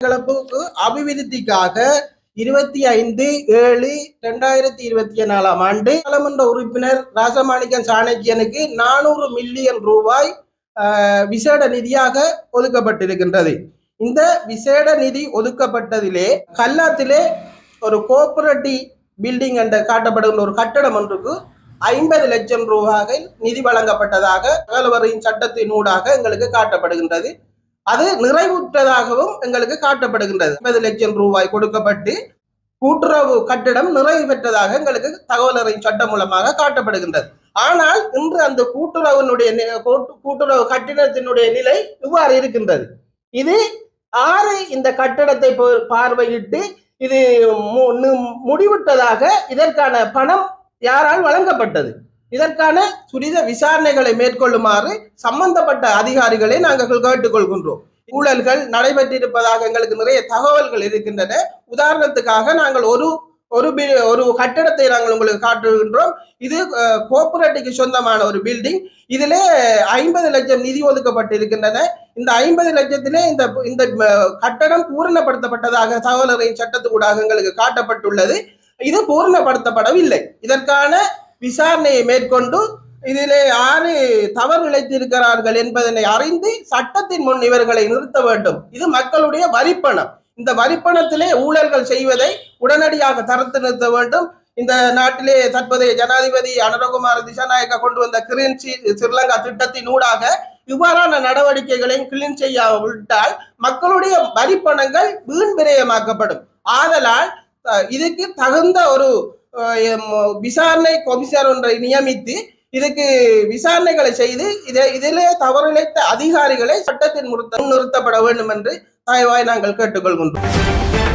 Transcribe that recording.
கிளப்புக்கு அபிவிருத்திக்காக இருபத்தி ஐந்து ஏழு ரெண்டாயிரத்தி இருபத்தி நாலாம் ஆண்டு பாராளுமன்ற உறுப்பினர் ராசமாணிக்கன் சாணக்கியனுக்கு நானூறு மில்லியன் ரூபாய் விசேட நிதியாக ஒதுக்கப்பட்டிருக்கின்றது. இந்த விசேட நிதி ஒதுக்கப்பட்டதிலே கல்லாத்திலே ஒரு கோஆபரேட்டிவ் பில்டிங் என்ற காட்டப்படுகின்ற ஒரு கட்டடம் ஒன்றுக்கு ஐம்பது லட்சம் ரூபாய் நிதி வழங்கப்பட்டதாக முதல்வரின் சட்டத்தின் ஊடாக எங்களுக்கு காட்டப்படுகின்றது. அது நிறைவுற்றதாகவும் எங்களுக்கு காட்டப்படுகின்றது. ஐம்பது லட்சம் ரூபாய் கொடுக்கப்பட்டு கூட்டுறவு கட்டிடம் நிறைவு பெற்றதாக எங்களுக்கு தகவல் அறியும் சட்டம் மூலமாக காட்டப்படுகின்றது. ஆனால் இன்று அந்த கூட்டுறவினுடைய கூட்டு- கூட்டுறவு கட்டிடத்தினுடைய நிலை இவ்வாறு இருக்கின்றது. இது ஆறு இந்த கட்டிடத்தை பார்வையிட்டு இது மு- முடிவிட்டதாக இதற்கான பணம் யாரால் வழங்கப்பட்டது? இதற்கான துரித விசாரணைகளை மேற்கொள்ளுமாறு சம்பந்தப்பட்ட அதிகாரிகளை நாங்கள் கேட்டுக்கொள்கின்றோம் ஊழல்கள் நடைபெற்றிருப்பதாக எங்களுக்கு நிறைய தகவல்கள் இருக்கின்றன. உதாரணத்துக்காக நாங்கள் ஒரு ஒரு ஒரு கட்டடத்தை நாங்கள் உங்களுக்கு காட்டுகின்றோம். இது கோஆபரேட்டிவ்க்கு சொந்தமான ஒரு பில்டிங். இதிலே ஐம்பது லட்சம் நிதி ஒதுக்கப்பட்டிருக்கின்றன. இந்த ஐம்பது லட்சத்திலே இந்த இந்த கட்டணம் கட்டடம் பூரணப்படுத்தப்பட்டதாக தகவல் அறியும் சட்டத்துக்கூடாக எங்களுக்கு காட்டப்பட்டுள்ளது. இது பூரணப்படுத்தப்படவில்லை. இதற்கான விசாரணையை மேற்கொண்டு இதிலே யாரு தவறு இழைத்திருக்கிறார்கள் என்பதனை அறிந்து சட்டத்தின் முன் இவர்களை நிறுத்த வேண்டும். இது மக்களுடைய வரிப்பணம். இந்த வரிப்பணத்திலே ஊழல்கள் செய்வதை உடனடியாக தடுத்து நிறுத்த வேண்டும். இந்த நாட்டிலே தற்போதைய ஜனாதிபதி அனரகுமார் திசாநாயக்கா கொண்டு வந்த கிரீன் ஸ்ரீலங்கா திட்டத்தின் ஊடாக இவ்வாறான நடவடிக்கைகளையும் கிளீன் செய்ய விட்டால் மக்களுடைய வரிப்பணங்கள் வீண் விரயமாக்கப்படும். ஆதலால் இதுக்கு தகுந்த ஒரு விசாரணை கொமிஷனர் ஒன்றை நியமித்து இதுக்கு விசாரணைகளை செய்து இதை இதிலே தவறிழைத்த அதிகாரிகளை சட்டத்தின் முன்னிறுத்தப்பட வேண்டும் என்று தாய்வாய் நாங்கள் கேட்டுக்கொள்கின்றோம்.